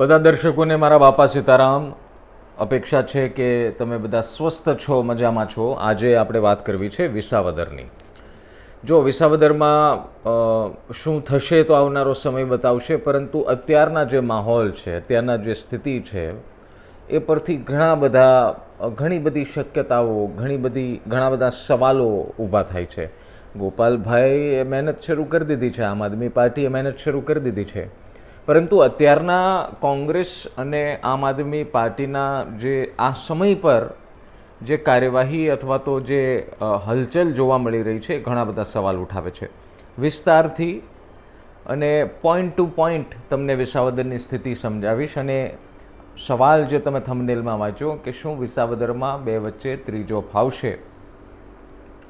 બધા દર્શકોને મારા બાપા સીતારામ, અપેક્ષા છે કે તમે બધા સ્વસ્થ છો, મજામાં છો. આજે આપણે વાત કરવી છે વિસાવદરની. જો વિસાવદરમાં શું થશે તો આવનારો સમય બતાવશે, પરંતુ અત્યારના જે માહોલ છે, અત્યારના જે સ્થિતિ છે, એ પરથી ઘણા બધા, ઘણી બધી શક્યતાઓ, ઘણી બધી, ઘણા બધા સવાલો ઊભા થાય છે. ગોપાલભાઈએ મહેનત શરૂ કરી દીધી છે, આમ આદમી પાર્ટીએ મહેનત શરૂ કરી દીધી છે. પરંતુ અત્યારના કોંગ્રેસ અને આમ આદમી પાર્ટીના જે આ સમય પર જે કાર્યવાહી અથવા તો જે હલચલ જોવા મળી રહી છે ઘણા બધા સવાલ ઉઠાવે છે. વિસ્તારથી અને પોઈન્ટ ટુ પોઈન્ટ તમને વિસાવદરની સ્થિતિ સમજાવીશ અને સવાલ જે તમે થંબનેલમાં વાંચો કે શું વિસાવદરમાં બે વચ્ચે ત્રીજો ફાવશે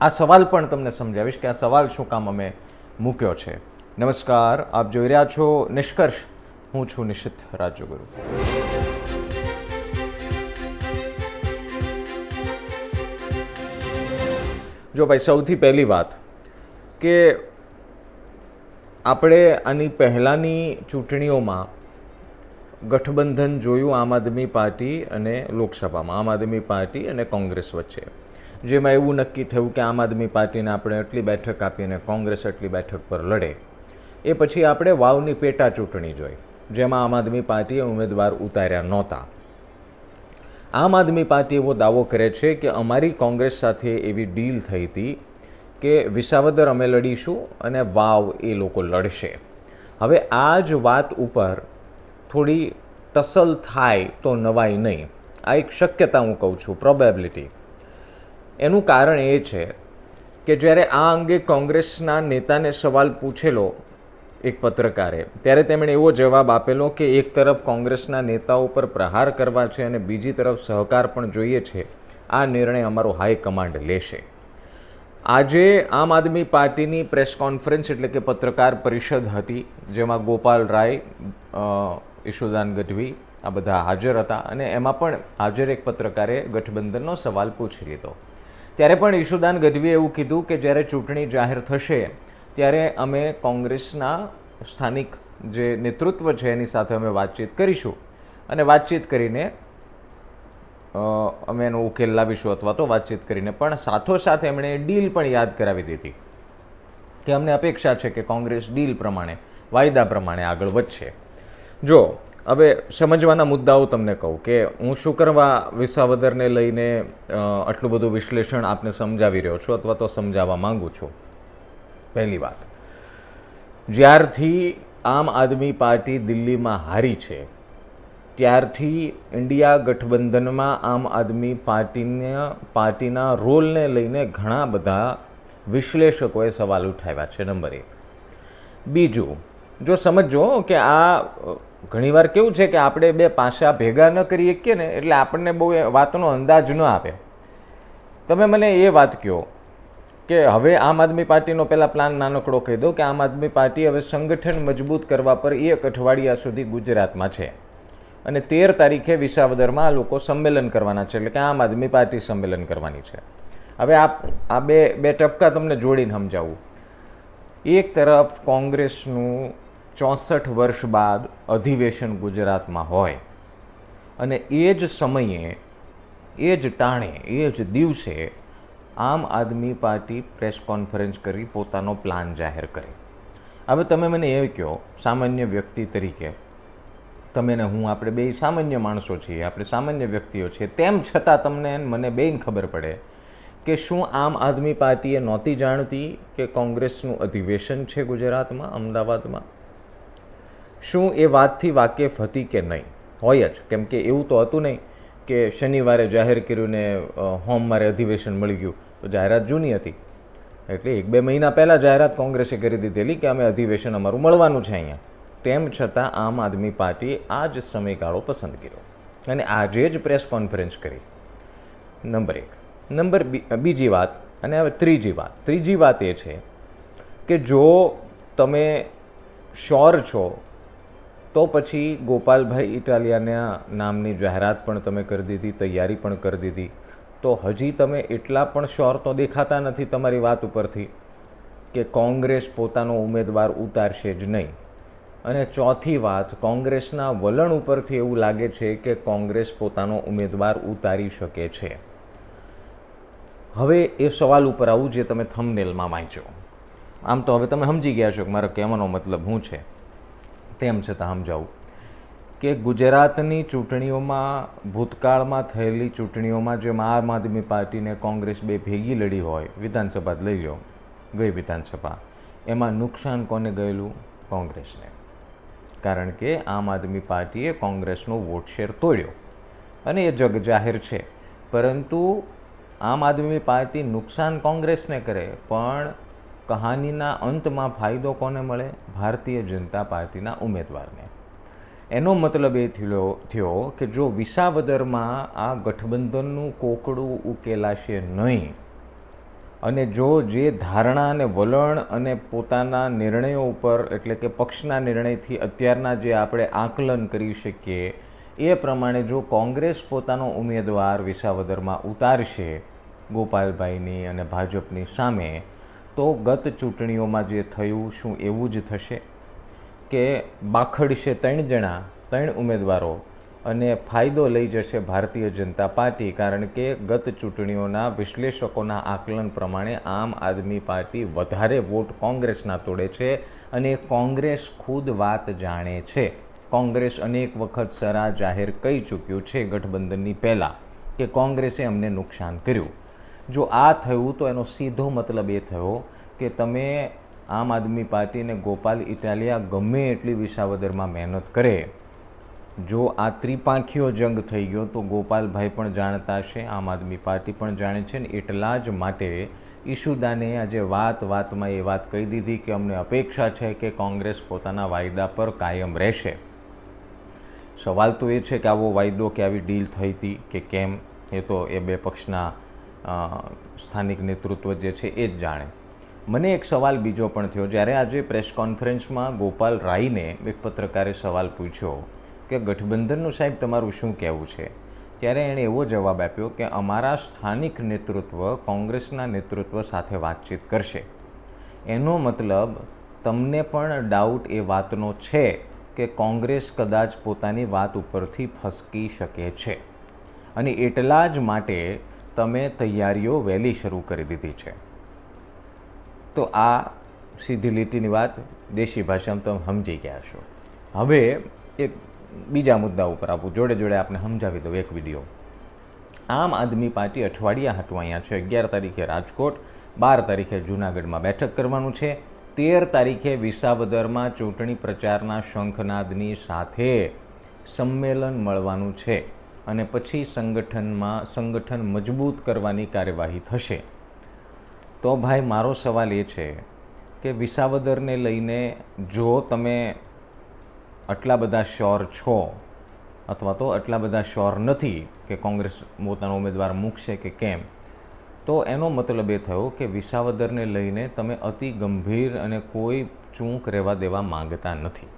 આ સવાલ પણ તમને સમજાવીશ કે આ સવાલ શું કામ અમે મૂક્યો છે. નમસ્કાર, આપ જોઈ રહ્યા છો નિષ્કર્ષ હું છું નિશિત રાજ્યગુરુ. જો ભાઈ, સૌથી પહેલી વાત કે આપણે આની પહેલાંની ચૂંટણીઓમાં ગઠબંધન જોયું આમ આદમી પાર્ટી અને લોકસભામાં, આમ આદમી પાર્ટી અને કોંગ્રેસ વચ્ચે. જેમાં એવું નક્કી થયું કે આમ આદમી પાર્ટીને આપણે એટલી બેઠક આપી અને કોંગ્રેસ એટલી બેઠક પર લડે. એ પછી આપણે વાવની પેટા ચૂંટણી જોઈ. જેમાં આમ આદમી પાર્ટીએ ઉમેદવાર ઉતાર્યા નહોતા. આમ આદમી પાર્ટી એવો દાવો કરે છે કે અમારી કોંગ્રેસ સાથે એવી ડીલ થઈ હતી કે વિસાવદર અમે લડીશું અને વાવ એ લોકો લડશે. હવે આ જ વાત ઉપર થોડી ટસલ થાય તો નવાઈ નહીં. આ એક શક્યતા હું કહું છું પ્રોબેબિલિટી એનું કારણ એ છે કે જ્યારે આ અંગે કોંગ્રેસના નેતાને સવાલ પૂછેલો એક પત્રકારે. ત્યારે તેમણે એવો જવાબ આપેલો કે એક તરફ કોંગ્રેસના નેતાઓ પર પ્રહાર કરવા છે અને બીજી તરફ સહકાર પણ જોઈએ છે. આ નિર્ણય અમારો હાઈકમાન્ડ લેશે. આજે આમ આદમી પાર્ટીની પ્રેસ કોન્ફરન્સ એટલે કે પત્રકાર પરિષદ હતી, જેમાં ગોપાલ રાય ઈશુદાન ગઢવી આ બધા હાજર હતા અને એમાં પણ હાજર એક પત્રકારે ગઠબંધનનો સવાલ પૂછી લીધો. ત્યારે પણ ઈશુદાન ગઢવીએ એવું કીધું કે જ્યારે ચૂંટણી જાહેર થશે ત્યારે અમે કોંગ્રેસના સ્થાનિક જે નેતૃત્વ છે એની સાથે અમે વાતચીત કરીશું. અને વાતચીત કરીને અમે એનો ઉકેલ લાવીશું અથવા તો વાતચીત કરીને પણ સાથોસાથ એમણે ડીલ પણ યાદ કરાવી દીધી કે અમને અપેક્ષા છે કે કોંગ્રેસ ડીલ પ્રમાણે, વાયદા પ્રમાણે આગળ વધશે. જો, હવે સમજવાના મુદ્દાઓ તમને કહું કે હું શું કરવા વિસાવદરને લઈને આટલું બધું વિશ્લેષણ આપને સમજાવી રહ્યો છું અથવા તો સમજાવવા માંગુ છું? પહેલી વાત. જ્યારથી આમ આદમી પાર્ટી દિલ્હીમાં હારી છે, ત્યારથી ઇન્ડિયા ગઠબંધનમાં આમ આદમી પાર્ટીને, પાર્ટીના રોલને લઈને ઘણા બધા વિશ્લેષકોએ સવાલ ઉઠાવ્યા છે, નંબર એક. બીજું, જો સમજો કે આ, ઘણીવાર કેવું છે કે આપણે બે પાસા ભેગા ન કરી શકીએ ને, એટલે આપણને બહુ વાતનો અંદાજ ન આવે. તમે મને એ વાત કહો કે હવે આમ આદમી પાર્ટીનો પહેલાં પ્લાન નાનકડો કહી દો કે આમ આદમી પાર્ટી હવે સંગઠન મજબૂત કરવા પર એક અઠવાડિયા સુધી ગુજરાતમાં છે. અને તેર તારીખે વિસાવદરમાં આ લોકો સંમેલન કરવાના છે, એટલે કે આમ આદમી પાર્ટી સંમેલન કરવાની છે. હવે આ આ બે બે ટપકા તમને જોડીને સમજાવું. એક તરફ કોંગ્રેસનું ચોસઠ વર્ષ બાદ અધિવેશન ગુજરાતમાં હોય અને એ જ સમયે, એ જ ટાણે, એ જ દિવસે આમ આદમી પાર્ટી પ્રેસ કોન્ફરન્સ કરી પોતાનો પ્લાન જાહેર કરે. હવે તમે મને એ કહો, સામાન્ય વ્યક્તિ તરીકે, તમે ને હું, આપણે બે સામાન્ય માણસો છીએ, આપણે સામાન્ય વ્યક્તિઓ છીએ, તેમ છતાં તમને મને બેન ખબર પડે કે શું આમ આદમી પાર્ટીએ નહોતી જાણતી કે કોંગ્રેસનું અધિવેશન છે ગુજરાતમાં, અમદાવાદમાં? શું એ વાતથી વાકેફ હતી કે નહીં? હોય જ, કેમ કે એવું તો હતું નહીં કે શનિવારે જાહેર કર્યું ને હોમ મારે અધિવેશન મળી ગયું. તો જાહેરાત જૂની હતી. એટલે એક બે મહિના પહેલાં જાહેરાત કોંગ્રેસે કરી દીધેલી કે અમે અધિવેશન અમારું મળવાનું છે અહીંયા. તેમ છતાં આમ આદમી પાર્ટીએ આ જ સમયગાળો પસંદ કર્યો અને આજે જ પ્રેસ કોન્ફરન્સ કરી. નંબર એક. નંબર બીજી વાત, અને હવે ત્રીજી વાત. ત્રીજી વાત એ છે કે જો તમે શ્યોર છો, તો પછી ગોપાલભાઈ ઇટાલિયાના નામની જાહેરાત પણ તમે કરી દીધી, તૈયારી પણ કરી દીધી. તો હજી તમે એટલા પણ શ્યોર તો દેખાતા નથી તમારી વાત ઉપરથી કે કોંગ્રેસ પોતાનો ઉમેદવાર ઉતારશે જ નહીં. અને ચોથી વાત, કોંગ્રેસના વલણ ઉપરથી એવું લાગે છે કે કોંગ્રેસ પોતાનો ઉમેદવાર ઉતારી શકે છે. હવે એ સવાલ ઉપર આવું જે તમે થમનેલમાં વાંચો આમ તો હવે તમે સમજી ગયા છો કે મારો કહેવાનો મતલબ શું છે. તેમ છતાં સમજાવું. કે ગુજરાતની ચૂંટણીઓમાં, ભૂતકાળમાં થયેલી ચૂંટણીઓમાં જેમ આમ આદમી પાર્ટીને કોંગ્રેસ બે ભેગી લડી હોય, વિધાનસભા લઈ લો ગઈ વિધાનસભા. એમાં નુકસાન કોને ગયેલું? કોંગ્રેસને. કારણ કે આમ આદમી પાર્ટીએ કોંગ્રેસનો વોટ શેર તોડ્યો. અને એ જગ જાહેર છે. પરંતુ આમ આદમી પાર્ટી નુકસાન કોંગ્રેસને કરે, પણ કહાનીના અંતમાં ફાયદો કોને મળે? ભારતીય જનતા પાર્ટીના ઉમેદવારને. એનો મતલબ એ થયો થયો કે જો વિસાવદરમાં આ ગઠબંધનનું કોકડું ઉકેલાશે નહીં અને જો જે ધારણા અને વલણ અને પોતાના નિર્ણયો ઉપર, એટલે કે પક્ષના નિર્ણયથી અત્યારના જે આપણે આકલન કરી શકીએ, એ પ્રમાણે જો કોંગ્રેસ પોતાનો ઉમેદવાર વિસાવદરમાં ઉતારશે ગોપાલભાઈની અને ભાજપની સામે, તો ગત ચૂંટણીઓમાં જે થયું, શું એવું જ થશે? કે બાખડશે ત્રણ જણા, ત્રણ ઉમેદવારો અને ફાયદો લઈ જશે ભારતીય જનતા પાર્ટી, કારણ કે ગત ચૂંટણીઓના વિશ્લેષકોના આકલન પ્રમાણે આમ આદમી પાર્ટી વધારે વોટ કોંગ્રેસના તોડે છે અને કોંગ્રેસ ખુદ વાત જાણે છે. કોંગ્રેસ અનેક વખત સરા જાહેર કહી ચૂક્યું છે ગઠબંધનની પહેલાં કે કોંગ્રેસે અમને નુકસાન કર્યું. જો આ થયું તો એનો સીધો મતલબ એ થયો કે તમે આમ આદમી પાર્ટીને ગોપાલ ઇટાલિયા ગમે એટલી વિસાવદરમાં મહેનત કરે. જો આ ત્રિપાંખીઓ જંગ થઈ ગયો તો ગોપાલભાઈ પણ જાણતા છે આમ આદમી પાર્ટી પણ જાણે છે ને એટલા જ માટે ઈશુદાને આજે વાત વાતમાં એ વાત કહી દીધી કે અમને અપેક્ષા છે કે કોંગ્રેસ પોતાના વાયદા પર કાયમ રહેશે. સવાલ તો એ છે કે આવો વાયદો કે આવી ડીલ થઈ હતી કે કેમ, એ તો એ બે પક્ષના સ્થાનિક નેતૃત્વ જે છે એ જ જાણે. મને એક સવાલ બીજો પણ થયો. જ્યારે આજે પ્રેસ કોન્ફરન્સમાં ગોપાલ રાયને એક પત્રકારે સવાલ પૂછ્યો કે ગઠબંધનનું સાહેબ તમારું શું કહેવું છે? ત્યારે એણે એવો જવાબ આપ્યો કે અમારા સ્થાનિક નેતૃત્વ કોંગ્રેસના નેતૃત્વ સાથે વાતચીત કરશે. એનો મતલબ, તમને પણ ડાઉટ એ વાતનો છે કે કોંગ્રેસ કદાચ પોતાની વાત ઉપરથી ફસકી શકે છે. અને એટલા જ માટે તમે તૈયારીઓ વહેલી શરૂ કરી દીધી છે. તો આ સીધી લીટીની વાત દેશી ભાષામાં તમે સમજી ગયા છો. હવે એક બીજા મુદ્દા ઉપર આપું. જોડે જોડે આપણે સમજાવી દઉં એક વીડિયો. આમ આદમી પાર્ટી અઠવાડિયા હાટું અહીંયા છે. અગિયાર તારીખે રાજકોટ, બાર તારીખે જૂનાગઢમાં બેઠક કરવાનું છે. તેર તારીખે વિસાવદરમાં ચૂંટણી પ્રચારના શંખનાદની સાથે સંમેલન મળવાનું છે અને પછી સંગઠનમાં સંગઠન મજબૂત કરવાની કાર્યવાહી થશે. તો ભાઈ મારો સવાલ એ છે કે વિસાવદરને લઈને જો તમે આટલા બધા શ્યોર છો અથવા તો આટલા બધા શ્યોર નથી કે કોંગ્રેસ પોતાનો ઉમેદવાર મૂકશે કે કેમ, તો એનો મતલબ એ થયો કે વિસાવદરને લઈને તમે અતિ ગંભીર અને કોઈ ચૂંક રહેવા દેવા માંગતા નથી.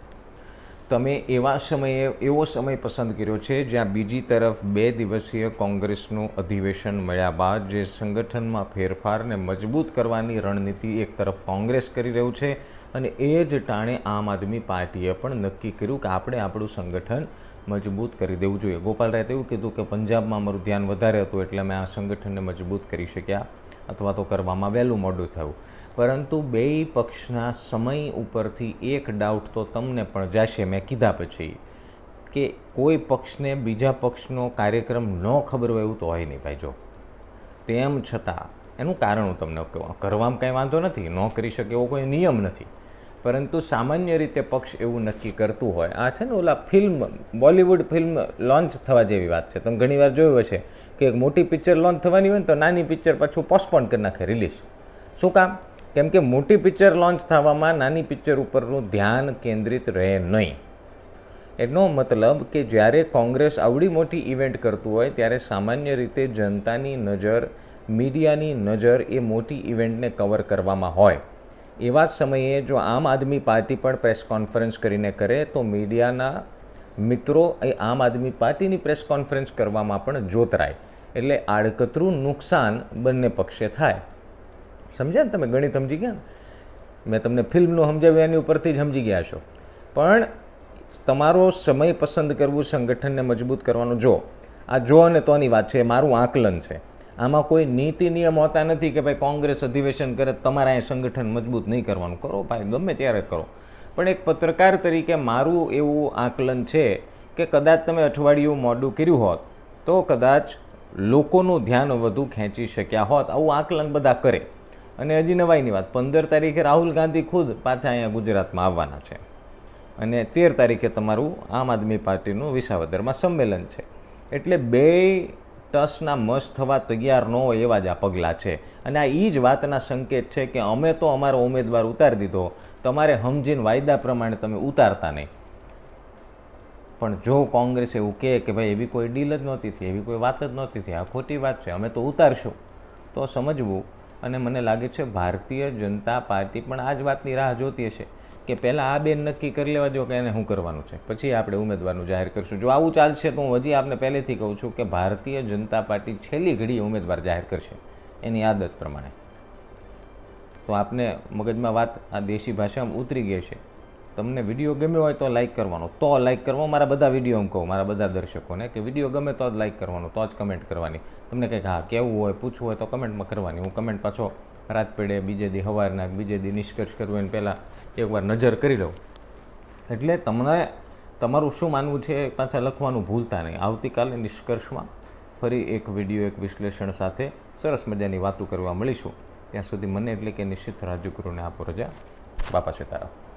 તમે એવા સમયે, એવો સમય પસંદ કર્યો છે જ્યાં બીજી તરફ બે દિવસીય કોંગ્રેસનું અધિવેશન મળ્યા બાદ જે સંગઠનમાં ફેરફારને મજબૂત કરવાની રણનીતિ એક તરફ કોંગ્રેસ કરી રહ્યું છે અને એ જ ટાણે આમ આદમી પાર્ટીએ પણ નક્કી કર્યું કે આપણે આપણું સંગઠન મજબૂત કરી દેવું જોઈએ. ગોપાલ રાયે એવું કીધું કે પંજાબમાં અમારું ધ્યાન વધારે હતું એટલે અમે આ સંગઠનને મજબૂત કરી શક્યા અથવા તો કરવામાં વહેલું મોડું થયું. પરંતુ બેય પક્ષના સમય ઉપરથી એક ડાઉટ તો તમને પણ જશે, મેં કીધા પછી, કે કોઈ પક્ષને બીજા પક્ષનો કાર્યક્રમ ન ખબર હોય એવું તો હોય નહીં ભાઈ, જો. તેમ છતાં, એનું કારણ હું તમને કહું કરવામાં કાંઈ વાંધો નથી, ન કરી શકે એવો કોઈ નિયમ નથી. પરંતુ સામાન્ય રીતે પક્ષ એવું નક્કી કરતું હોય, આ છે ને ઓલા ફિલ્મ, બોલિવૂડ ફિલ્મ લોન્ચ થવા જેવી વાત છે. તમે ઘણીવાર જોયું હશે કે એક મોટી પિક્ચર લોન્ચ થવાની હોય ને તો નાની પિક્ચર પાછું પોસ્ટપોન કરી નાખે રિલીઝ શું કામ? કેમ કે મોટી પિક્ચર લોન્ચ થવામાં નાની પિક્ચર ઉપરનું ધ્યાન કેન્દ્રિત રહે નહીં. એનો મતલબ કે જ્યારે કોંગ્રેસ આવડી મોટી ઇવેન્ટ કરતું હોય, ત્યારે સામાન્ય રીતે જનતાની નજર, મીડિયાની નજર એ મોટી ઇવેન્ટને કવર કરવામાં હોય. એવા સમયે જો આમ આદમી પાર્ટી પણ પ્રેસ કોન્ફરન્સ કરીને કરે, તો મીડિયાના મિત્રો એ આમ આદમી પાર્ટીની પ્રેસ કોન્ફરન્સ કરવામાં પણ જોતરાય. એટલે આડકતરું નુકસાન બંને પક્ષે થાય. સમજ્યા ને તમે? ગણિત સમજી ગયા ને? મેં તમને ફિલ્મનું સમજાવ્યું, એની ઉપરથી જ સમજી ગયા છો. પણ તમારો સમય પસંદ કરવું સંગઠનને મજબૂત કરવાનું. જો, આ જો અને તોની વાત છે મારું આકલન છે. આમાં કોઈ નીતિ નિયમ હોતા નથી કે ભાઈ કોંગ્રેસ અધિવેશન કરે, તમારે અહીં સંગઠન મજબૂત નહીં કરવાનું. કરો ભાઈ, ગમે ત્યારે કરો. પણ એક પત્રકાર તરીકે મારું એવું આકલન છે કે કદાચ તમે અઠવાડિયું મોડું કર્યું હોત, તો કદાચ લોકોનું ધ્યાન વધુ ખેંચી શક્યા હોત. આવું આકલન બધા કરે. અને હજી નવાઈની વાત. પંદર તારીખે રાહુલ ગાંધી ખુદ પાછા અહીંયા ગુજરાતમાં આવવાના છે. અને તેર તારીખે તમારું આમ આદમી પાર્ટીનું વિસાવદરમાં સંમેલન છે. એટલે બે ટસના મસ થવા તૈયાર ન હોય એવા જ આ પગલાં છે. અને આ એ જ વાતના સંકેત છે કે અમે તો અમારો ઉમેદવાર ઉતારી દીધો. તમારે સમજીને વાયદા પ્રમાણે તમે ઉતારતા નહીં. પણ જો કોંગ્રેસ એવું કહે કે ભાઈ એવી કોઈ ડીલ જ નહોતી થઈ, એવી કોઈ વાત જ નહોતી થઈ, આ ખોટી વાત છે, અમે તો ઉતારશું. તો સમજવું અને મને લાગે છે ભારતીય જનતા પાર્ટી પણ આ જ વાતની રાહ જોતી હશે કે પહેલાં આ બેન નક્કી કરી લેવા જો કે એને શું કરવાનું છે. પછી આપણે ઉમેદવારનું જાહેર કરશું. જો આવું ચાલશે તો હું હજી આપને પહેલેથી કહું છું કે ભારતીય જનતા પાર્ટી છેલ્લી ઘડીએ ઉમેદવાર જાહેર કરશે. એની આદત પ્રમાણે. તો આપને મગજમાં વાત આ દેશી ભાષામાં ઉતરી ગઈ છે તમને વીડિયો ગમ્યો હોય તો લાઈક કરવાનો. તો લાઈક કરવો, મારા બધા વીડિયો એમ કહું, મારા બધા દર્શકોને કે વીડિયો ગમે તો જ લાઈક કરવાનો, તો જ કમેન્ટ કરવાની. તમને કંઈક હા કેવું હોય, પૂછવું હોય તો કમેન્ટમાં કરવાની. હું કમેન્ટ પાછો રાત પેડે, બીજે દી હવારના, બીજે દી નિષ્કર્ષ કરવો એને પહેલાં એકવાર નજર કરી લઉં. એટલે તમને, તમારું શું માનવું છે પાછા લખવાનું ભૂલતા નહીં. આવતીકાલે નિષ્કર્ષમાં ફરી એક વીડિયો એક વિશ્લેષણ સાથે સરસ મજાની વાતો કરવા મળીશું. ત્યાં સુધી મને એટલે કે નિશ્ચિત રાજ્યગુરુને આપો રજા. બાપા સીતારામ.